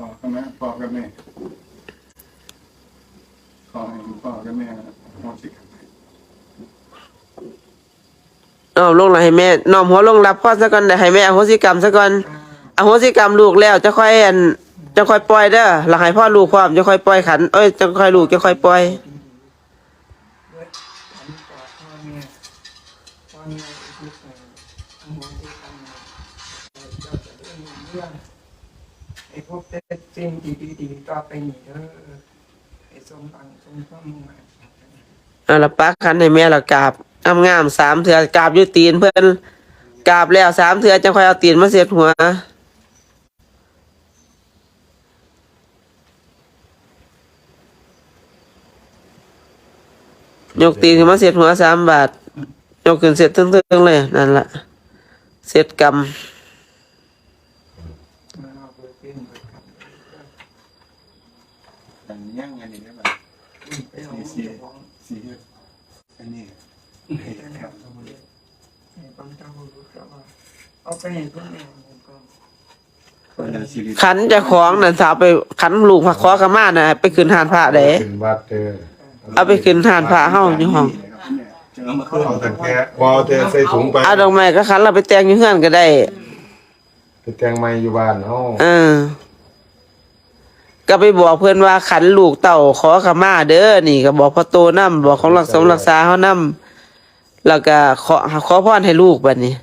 ขอกันนะพ่อกันแม่ขอให้พ่อกันแม่โมสิกันน้อมลงแล้วให้แม่น้อมหัวลงรับพ่อซะก่อนได้ให้แม่อโหสิกรรมซะก่อนอโหสิกรรมลูกแล้วจะค่อยอันจะค่อยปล่อยเด้อแล้วให้พ่อลูกความจะค่อยปล่อยขันเอ้ยจะค่อยลูกจะค่อยปล่อยด้วยอันนี้ก็พ่อแม่พ่อแม่ ไอ้พวกแต่สิ่งดีๆต่อไปหนีเด้อไอ้สมบังสมความมุ่งมายเอาละปักขันให้แม่และกราบงามๆสามเถื่อกราบอยู่ตีนเพิ่อนกราบแล้วสามเถื่อจะคอยเอาตีนมาเสียดหัวยกตีนขึ้นมาเสียดหัวสามบาท ยกขึ้นเสร็จตึ้งๆเลย นั่นละเสร็จกรรม มาเอาเบอร์เป็นเบอร์ครับ อันยังอันนี้ได้ไหมไปเอาสี่เจ้าสี่ของสี่อันนี้นะครับให้บางเจ้ารู้ครับว่าเอาไปให้เพื่อนแม่ผมก็อันนั้นสี่ขันเจะของนั่นสาวไปขันลูกพระขอกระมาน่ะไปขึ้นหานพระเด้ขึ้นวัดเด้อเอาไปขึ้นหานพระเฮาอยู่ห้องจะเอามาขึ้นเอาแต่แค่บอเทใส่ถุงไปเอาดอกไม้ก็ขันเราไปแต่งอยู่เฮือนก็ได้ ไปแต่งไม้อยู่บ้านเฮา เออ ก็ไปบอกเพื่อนว่าขันลูกเต่าขอขมาเด้อนี่ ก็บอกพ่อโตนำบอกของรักสมรักษาเขานำแล้วก็ขอขอพรให้ลูกบัดนี้